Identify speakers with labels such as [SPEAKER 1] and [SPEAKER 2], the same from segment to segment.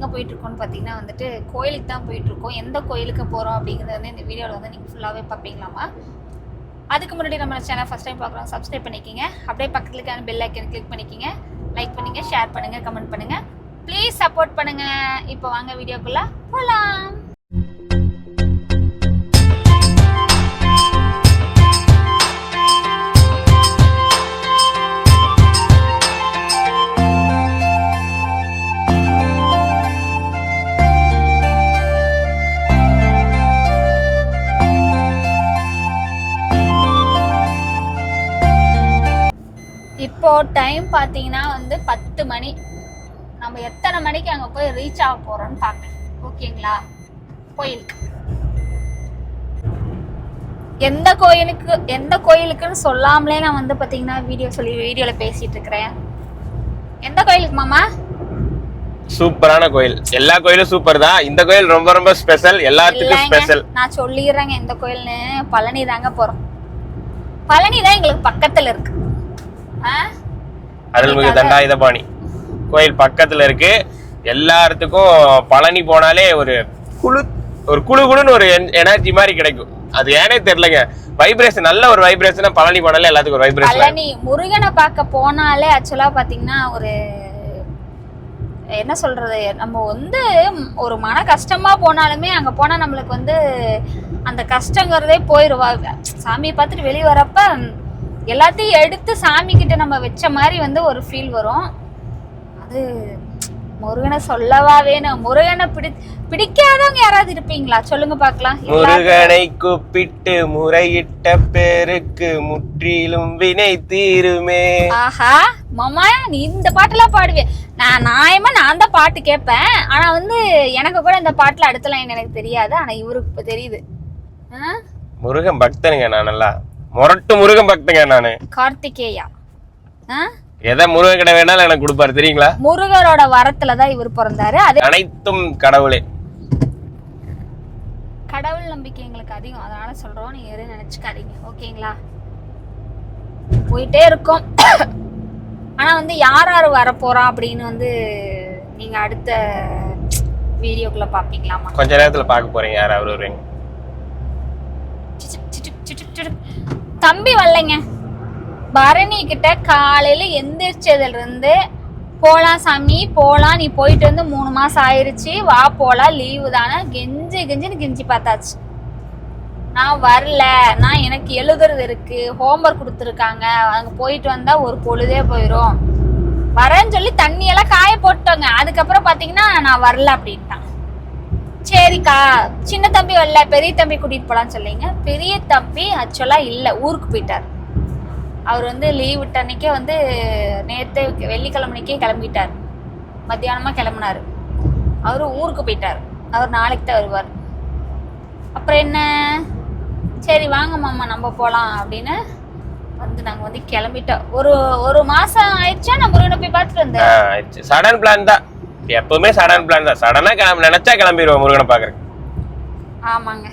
[SPEAKER 1] எங்கே போயிட்டுருக்கோம்னு பார்த்தீங்கன்னா வந்துட்டு கோயிலுக்கு தான் போயிட்டுருக்கோம். எந்த கோயிலுக்கு போகிறோம் அப்படிங்கிறது வந்து இந்த வீடியோவில் வந்து நீங்கள் ஃபுல்லாகவே பார்ப்பீங்களாமா அதுக்கு முன்னாடி நம்ம சேனல் ஃபஸ்ட் டைம் பார்க்குறோம் சப்ஸ்கிரைப் பண்ணிக்கிங்க. அப்படியே பக்கத்துல இருக்க பெல் ஐக்கன் கிளிக் பண்ணிக்கிங்க. லைக் பண்ணுங்க ஷேர் பண்ணுங்க கமெண்ட் பண்ணுங்க. ப்ளீஸ் சப்போர்ட் பண்ணுங்க. இப்போ வாங்க வீடியோக்குள்ள போகலாம் இப்போ டைம் பார்த்தீங்கன்னா வந்து பத்து மணி. நம்ம எத்தனை மணிக்கு அங்கே போய் ரீச் ஆக போறோம்னு பார்க்கணும் ஓகேங்களா கோயிலுக்கு எந்த கோயிலுக்கு எந்த கோயிலுக்குன்னு சொல்லாமலே நான் வந்து பார்த்தீங்கன்னா வீடியோ சொல்லி வீடியோவில் பேசிட்டு இருக்கிறேன். எந்த கோயிலுக்கு மாமா?
[SPEAKER 2] சூப்பரான கோயில். எல்லா கோயிலும் சூப்பர் தான். இந்த கோயில் ரொம்ப ரொம்ப ஸ்பெஷல் எல்லாத்துக்கும் ஸ்பெஷல்
[SPEAKER 1] நான் சொல்லிடுறேங்க எந்த கோயில்னு. பழனி தாங்க போறோம். பழனி தான் எங்களுக்கு பக்கத்துல இருக்கு. ஆ?
[SPEAKER 2] அருள்மிகு தண்டாயுதபாணி. கோயில் பக்கத்துல இருக்கு. எல்லாத்துக்கும் பழனி போனாலே ஒரு குழு ஒரு குழு குழுன்னு ஒரு எனர்ஜி மாதிரி கிடைக்கும். அது ஏனே தெரியலங்க. வைப்ரேஷன் நல்ல ஒரு வைப்ரேஷன் பழனி போனாலே எல்லாத்துக்கும் ஒரு வைப்ரேஷன்
[SPEAKER 1] பழனி முருகனை பார்க்க போனாலே ஆக்சுவலா பாத்தீங்கன்னா ஒரு என்ன சொல்றது நம்ம வந்து ஒரு மன கஷ்டமா போனாலுமே அங்க போனா நம்மளுக்கு வந்து அந்த கஷ்டங்கிறதே போயிருவாங்க சாமியை பார்த்துட்டு வெளியே வரப்ப எல்லாத்தையும் எடுத்து சாமி கிட்ட நம்ம வச்ச மாதிரி வந்து ஒரு ஃபீல் வரும். அது முருகனை சொல்லவா வேணும்? முருகனை பிடி பிடிக்காதவங்க யாராவது இருப்பீங்களா? சொல்லுங்க பார்க்கலாம். எல்லாரும்
[SPEAKER 2] முருகனை கூப்பிட்டு முறையிட்ட பேருக்கு முற்றிலும் வினை தீருமே.
[SPEAKER 1] ஆஹா மாமா நீ இந்த பாட்டெல்லாம் பாடுவே நான் நியாயமா நான் தான் பாட்டு கேட்பேன். ஆனா வந்து எனக்கு கூட இந்த பாட்டுல அடுத்த லைன் எனக்கு தெரியாது. ஆனா இவருக்கு தெரியுது?
[SPEAKER 2] முருகன் பக்தனுங்க நான் நல்லா முரட்டு முருகன் பக்தங்க நானு.
[SPEAKER 1] கார்த்திகேயா?
[SPEAKER 2] எதை முருகன் கடை வேணாலும் எனக்கு கொடுப்பாரு தெரியுங்களா?
[SPEAKER 1] முருகரோட வரத்துல தான் இவர் பிறந்தாரு. அதே
[SPEAKER 2] அனைத்தும் கடவுளே.
[SPEAKER 1] கடவுள் நம்பிக்கை எங்களுக்கு அதிகம். அதனால சொல்றோம். நீங்க எதுவும் நினைச்சுக்காதீங்க. ஓகேங்களா? போயிட்டே இருக்கோம். ஆனா வந்து யார் யார் வர போறா அப்படின்னு வந்து நீங்க அடுத்த வீடியோக்குள்ள பாப்பீங்களாமா
[SPEAKER 2] கொஞ்ச நேரத்துல பார்க்க போறீங்க யார் அவர் வருவீங்க
[SPEAKER 1] விட்டுட்டு தம்பி வரலைங்க. பரணி கிட்ட காலையில எந்திரிச்சதுல இருந்து போலாம் சாமி போலாம். நீ போயிட்டு வந்து மூணு மாசம் ஆயிருச்சு. வா போலாம். லீவு தானே. கெஞ்சி கெஞ்சின்னு கெஞ்சி பார்த்தாச்சு. நான் வரல. நான் எனக்கு எழுதுறது இருக்கு. ஹோம்ஒர்க் கொடுத்துருக்காங்க. அங்கே போயிட்டு வந்தா ஒரு பொழுதே போயிடும் வரேன்னு சொல்லி தண்ணியெல்லாம் காய போட்டோங்க அதுக்கப்புறம் பார்த்தீங்கன்னா நான் வரல அப்படின்ட்டான். சரிக்கா. சின்ன தம்பி வரல பெரிய தம்பி கூட்டிட்டு போலான்னு சொல்லிங்க பெரிய தம்பி ஆக்சுவலா இல்ல ஊருக்கு போயிட்டார். அவர் வந்து லீவ் விட்ட அன்னைக்கே வந்து நேத்து வெள்ளிக்கிழமைக்கே கிளம்பிட்டார். மத்தியானமா கிளம்புனாரு. அவர் ஊருக்கு போயிட்டார். அவர் நாளைக்கு தான் வருவார். அப்புறம் என்ன? சரி வாங்க மாமா நம்ம போலாம் அப்படின்னு வந்து நாங்க வந்து கிளம்பிட்டோம். ஒரு ஒரு மாசம் ஆயிடுச்சா? நான் முருகனை போய் பார்த்துட்டு வந்தேன்.
[SPEAKER 2] சடன் பிளான் தான். எப்பவுமே சடன் பிளான் தான். சடனா கிளம்பி நினைச்சா கிளம்பிடுவோம் முருகனை பாக்குறேன்
[SPEAKER 1] ஆமாங்க.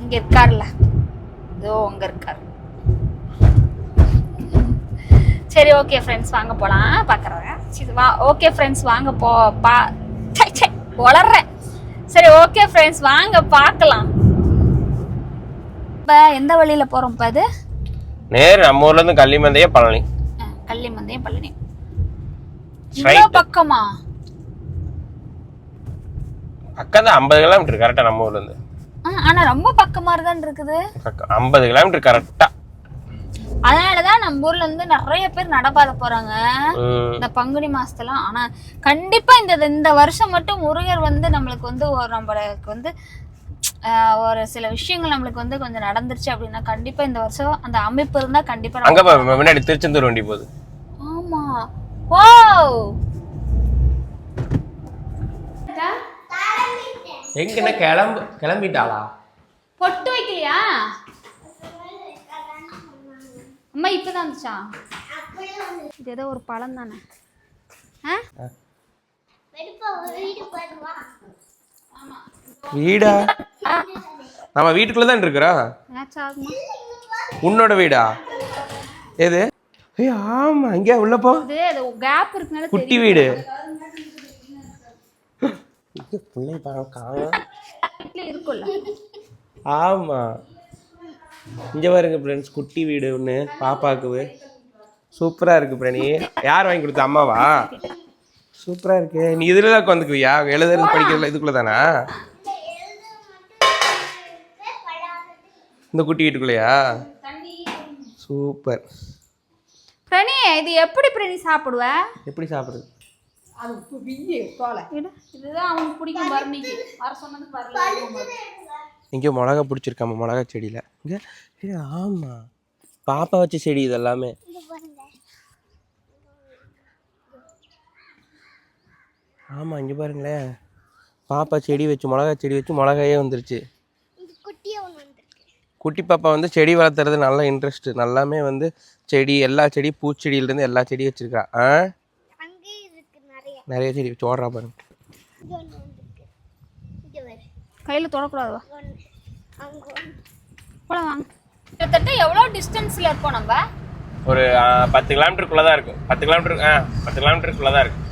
[SPEAKER 1] இங்க இருக்கார்ல இதோ அங்க இருக்காரு. சரி ஓகே ஃப்ரெண்ட்ஸ் வாங்க போலாம். பாக்குறேன். சரி வா. ஓகே ஃப்ரெண்ட்ஸ் வாங்க போ பா. ச்சை, உளறேன் சரி ஓகே ஃப்ரெண்ட்ஸ் வாங்க பார்க்கலாம் இப்ப எந்த வழியில போறோம் இப்ப அது?
[SPEAKER 2] நேரு நம்ம ஊர்ல இருந்து கள்ளிமந்தையே பழனி.
[SPEAKER 1] அஹ், கள்ளிமந்தயம் பழனி.
[SPEAKER 2] Straight.
[SPEAKER 1] இவ்வளோ பக்கமா
[SPEAKER 2] பக்கம்? தான் ஐம்பது கிலோமீட்டர் கரெக்டா நம்ம ஊர்ல இருந்து.
[SPEAKER 1] ஆனா ரொம்ப பக்கமா தான் இருக்குது.
[SPEAKER 2] ஐம்பது கிலோமீட்டர் கரெக்டா
[SPEAKER 1] அதனாலதான் நம்ம ஊர்ல இருந்து நிறைய பேர் நடப்பாத போறாங்க. இந்த பங்குனி மாசத்துலாம் ஆனா கண்டிப்பா இந்த இந்த வருஷம் மட்டும் முருகர் வந்து நம்மளுக்கு வந்து நம்மளுக்கு வந்து ஒரு சில விஷயங்கள் நம்மளுக்கு வந்து கொஞ்சம் நடந்துருச்சு அப்படின்னா கண்டிப்பா இந்த வருஷம் அந்த அமைப்பு இருந்தா கண்டிப்பா
[SPEAKER 2] அங்க முன்னாடி திருச்செந்தூர் வண்டி போகுது.
[SPEAKER 1] ஆமா. ஓ
[SPEAKER 2] எங்க என்ன கிளம்பு கிளம்பிட்டாளா?
[SPEAKER 1] பொட்டு வைக்கலையா? அம்மா இப்பதான் வந்துச்சா? இது ஏதோ ஒரு பழம் தானே.
[SPEAKER 2] வீடா? நம்ம வீட்டுக்குள்ள தான்
[SPEAKER 1] ஆகுமா?
[SPEAKER 2] உன்னோட வீடா? எது? ஏய் ஆமா இங்கே உள்ள போ.
[SPEAKER 1] கேப் இருக்கனால
[SPEAKER 2] குட்டி வீடு. பிள்ளை பார்க்க
[SPEAKER 1] வீட்டுல இருக்கும்ல.
[SPEAKER 2] ஆமா. இங்க பாருங்க ஃப்ரெண்ட்ஸ் குட்டி வீடு ஒன்று பாப்பாக்கு சூப்பரா இருக்கு பிரணி. யார் வாங்கி கொடுத்த அம்மாவா? சூப்பரா இருக்கு. நீ இதுல தான் உட்காந்துக்குவியா எழுதுறது படிக்கிறதுல இதுக்குள்ள தானா இந்த குட்டி வீட்டுக்குள்ளயா? சூப்பர்.
[SPEAKER 1] பிரணி இது எப்படி பிரணி சாப்பிடுவ?
[SPEAKER 2] எப்படி சாப்பிடுறது?
[SPEAKER 1] இடு. இதுதான் அவனுக்கு பிடிக்கும் பரணிக்கு வர சொன்னது பரல
[SPEAKER 2] இங்கே மிளகா பிடிச்சிருக்காம மிளகா செடியில்? இங்கே? ஏய், ஆமா. பாப்பா வச்ச செடி இது எல்லாமே ஆமா இங்க பாருங்களேன். பாப்பா செடி வச்சு மிளகா செடி வச்சு மிளகாயே வந்துருச்சு. குட்டி பாப்பா வந்து செடி வளர்த்துறது நல்ல இன்ட்ரெஸ்ட் நல்லாமே வந்து செடி எல்லா செடி பூச்செடியிலேருந்து எல்லா செடியும் வச்சிருக்கா. ஆ? நிறைய. செடி வச்சு ஓடுறா பாருங்க
[SPEAKER 1] கையில போலாம் வாங்க. கிட்டத்தட்ட எவ்வளோ டிஸ்டன்ஸ்ல இருக்கோம் நம்ம?
[SPEAKER 2] ஒரு பத்து கிலோமீட்டருக்குள்ளே தான் இருக்கும் பத்து கிலோமீட்டர் ஆ பத்து கிலோமீட்டருக்குள்ளே தான் இருக்கும்.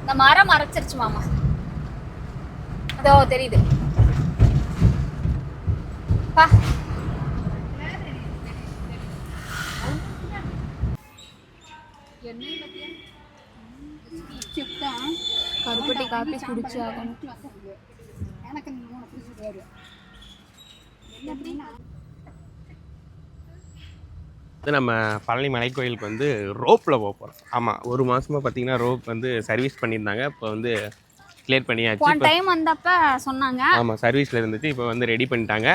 [SPEAKER 1] இந்த மரம் மறைச்சிருச்சு மாமா. அதோ தெரியுது. பா. கருப்பட்டி காப்பி குடிச்சு ஆகணும்
[SPEAKER 2] நம்ம பழனி மலை கோயிலுக்கு வந்து ரோப்பில் போக போகிறோம் ஆமாம் ஒரு மாதமாக பார்த்தீங்கன்னா ரோப் வந்து சர்வீஸ் பண்ணியிருந்தாங்க. இப்போ வந்து கிளியர் பண்ணியாச்சு.
[SPEAKER 1] டைம் வந்தப்ப சொன்னாங்க.
[SPEAKER 2] ஆமாம் சர்வீஸில் இருந்துச்சு. இப்போ வந்து ரெடி பண்ணிட்டாங்க.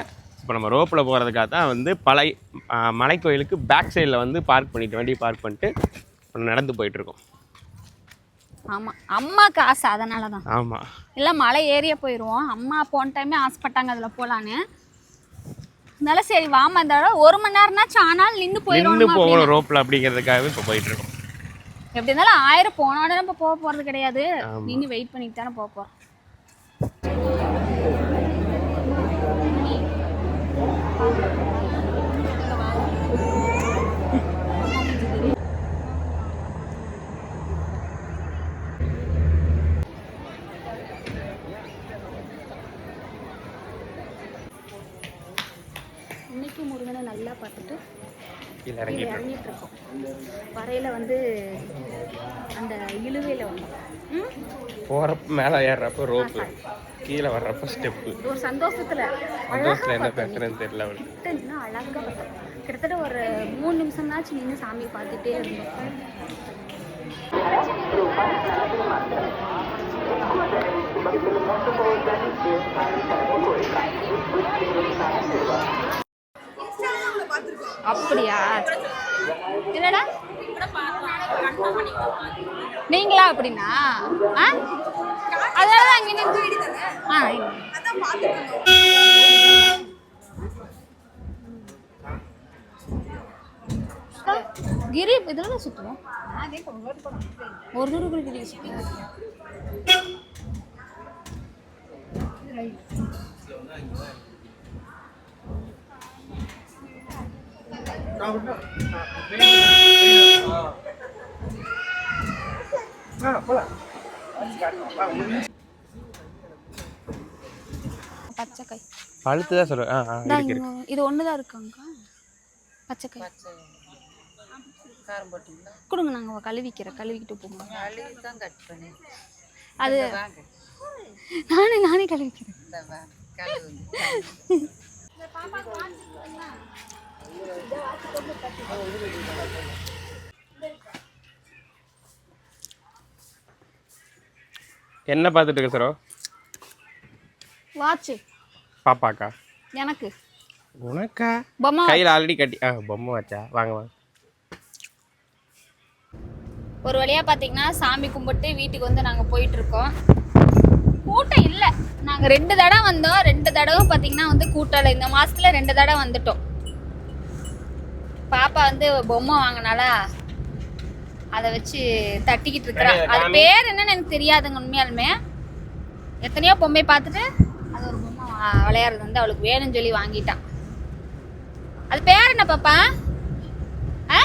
[SPEAKER 2] இப்போ நம்ம ரோப்பில் போகிறதுக்காக தான் வந்து பழை ஆ, மலை கோயிலுக்கு பேக் சைடில் வந்து பார்க் பண்ணிட்டு வண்டி பார்க் பண்ணிட்டு நடந்து போயிட்டுருக்கோம்.
[SPEAKER 1] ஆமா அம்மாக்கு ஆசை அதனால தான்
[SPEAKER 2] ஆமாம்
[SPEAKER 1] இல்லை மலை ஏறிய போயிடுவோம் அம்மா போன டைமே ஆசைப்பட்டாங்க அதில் போகலான்னு அதனால சரி வாமா இந்த ஒரு மணி நேரம்னாச்சும் ஆனாலும் நின்று
[SPEAKER 2] நின்று
[SPEAKER 1] போயிடணும்
[SPEAKER 2] போகணும் ரோப்பில் அப்படிங்கிறதுக்காகவே இப்போ போயிட்டுருக்கோம்.
[SPEAKER 1] எப்படி இருந்தாலும் ஆயிரம் போன உடனே நம்ம போக போகிறது கிடையாது. நின்று வெயிட் பண்ணிட்டு தானே போக போகிறோம் இன்னைக்கு முருகனை நல்லா பார்த்துட்டு
[SPEAKER 2] கீழே இறங்கிட்டு
[SPEAKER 1] இறங்கிட்டு இருக்கோம் வரையில வந்து அந்த இழுவையில் வந்து ம்?
[SPEAKER 2] போகிறப்ப மேலே ஏறுறப்ப ரோப்பு கீழே வர்றப்ப ஸ்டெப்பு
[SPEAKER 1] ஒரு சந்தோஷத்துல
[SPEAKER 2] சந்தோஷத்தில் என்ன பேசுறேன்னு தெரியல அவளுக்கு.
[SPEAKER 1] கிட்ட நின்று அழகா பார்த்தோம் கிட்டத்தட்ட ஒரு மூணு நிமிஷம்னாச்சும் நின்று சாமியை பார்த்துட்டே இருந்தோம். அப்படியா? என்னடா? நீங்களா அப்படின்னா? ஆ? அதனால தான் அங்கே நின்று ஆ கிரி இதில் தான் சுற்றுவோம் ஒரு தூரம் கூட கிரி சுற்றுவோம் பச்சைக்காய்.
[SPEAKER 2] அழுத்து தான் சொல்லுவேன் ஆ இருக்கு
[SPEAKER 1] இது ஒன்று தான் இருக்காங்க பச்சைக்காய். கொடுங்க நாங்கள் கழுவிக்கிறேன். கழுவிக்கிட்டு போங்க. அது நானே நானே கழுவிக்கிறேன்.
[SPEAKER 2] என்ன பார்த்துட்டு இருக்க சரோ?
[SPEAKER 1] வாட்சு
[SPEAKER 2] பாப்பாக்கா?
[SPEAKER 1] எனக்கு.
[SPEAKER 2] உனக்கா?
[SPEAKER 1] பொம்மை
[SPEAKER 2] கையில் ஆல்ரெடி கட்டி ஆ பொம்மை வச்சா. வாங்க வாங்க.
[SPEAKER 1] ஒரு வழியா பாத்தீங்கன்னா சாமி கும்பிட்டு வீட்டுக்கு வந்து நாங்க போயிட்டு இருக்கோம் கூட்டம் இல்ல. நாங்க ரெண்டு தடவை வந்தோம். ரெண்டு தடவை பாத்தீங்கன்னா வந்து கூட்டம் இல்லை. இந்த மாசத்துல ரெண்டு தடவை வந்துட்டோம். பாப்பா வந்து பொம்மை வாங்கினாலா அதை வச்சு தட்டிக்கிட்டு இருக்கிறா. அது பேர் என்னன்னு எனக்கு தெரியாதுங்க உண்மையாலுமே. எத்தனையோ பொம்மை பார்த்துட்டு அது ஒரு பொம்மை விளையாடுறது வந்து அவளுக்கு வேணும்னு சொல்லி வாங்கிட்டான் அது பேர் என்ன பாப்பா? ஆ?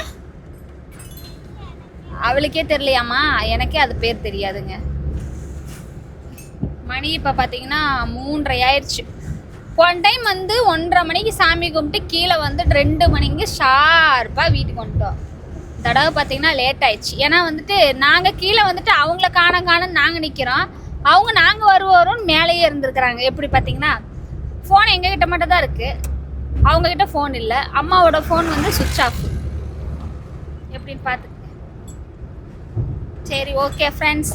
[SPEAKER 1] அவளுக்கே தெரியலையாம்மா? எனக்கே அது பேர் தெரியாதுங்க. மணி இப்போ பார்த்தீங்கன்னா மூன்றரை ஆயிடுச்சு. போன டைம் வந்து ஒன்றரை மணிக்கு சாமி கும்பிட்டு கீழே வந்து ரெண்டு மணிக்கு ஷார்ப்பாக வீட்டுக்கு வந்துட்டோம். தடவை பார்த்தீங்கன்னா லேட் ஆயிடுச்சு. ஏன்னா வந்துட்டு நாங்கள் கீழே வந்துட்டு அவங்கள காண காண நாங்கள் நிற்கிறோம் அவங்க நாங்கள் வருவோம் மேலேயே இருந்திருக்கிறாங்க. எப்படி பார்த்தீங்கன்னா ஃபோன் எங்ககிட்ட மட்டும் தான் இருக்குது அவங்கக்கிட்ட ஃபோன் இல்லை. அம்மாவோட ஃபோன் வந்து சுவிட்ச் ஆஃப் எப்படின்னு பார்த்து சரி ஓகே ஃப்ரெண்ட்ஸ்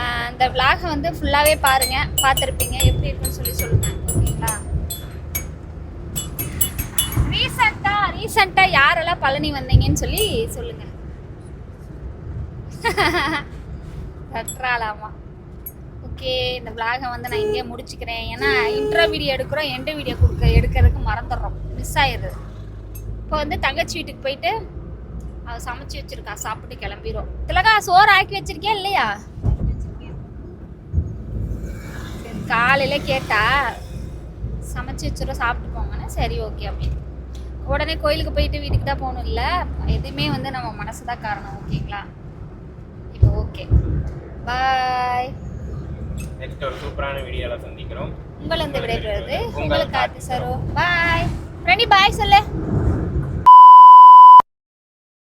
[SPEAKER 1] அந்த விலாகை வந்து ஃபுல்லாகவே பாருங்கள் பார்த்துருப்பீங்க. எப்படி இருக்குன்னு சொல்லி சொல்லுங்கள் ஓகேங்களா? ரீசெண்டாக ரீசெண்டாக யாரெல்லாம் பழனி வந்தீங்கன்னு சொல்லி சொல்லுங்கள் கற்றாலாமா ஓகே இந்த விலாகை வந்து நான் இங்கே முடிச்சுக்கிறேன். ஏன்னா இன்ட்ரோ வீடியோ எடுக்கிறோம் எண்டு வீடியோ கொடுக்க எடுக்கிறதுக்கு மறந்துடுறோம். மிஸ் ஆயிடுது. இப்போ வந்து தங்கச்சி வீட்டுக்கு போயிட்டு அவ சமைச்சு வச்சுருக்கா. சாப்பிட்டு கிளம்பிரும். திலகா சோறு ஆக்கி வச்சிருக்கியா இல்லையா சரி, காலையில கேட்டா சமைச்சு வச்சிரும் சாப்பிட்டு போங்கன்னு சரி ஓகே அப்படின்னு. உடனே கோயிலுக்கு போயிட்டு வீட்டுக்கு தான் போகணும் இல்லை? எதுவுமே வந்து நம்ம மனசு தான் காரணம் ஓகேங்களா இப்போ ஓகே பாய்
[SPEAKER 2] நெக்ஸ்ட் ஒரு சூப்பரான வீடியோல சந்திக்கிறோம்.
[SPEAKER 1] உங்களை இந்த விடைபெறுவது உங்களுக்கு காத்து சரோ. பாய் ரெடி பாய் சொல்லு.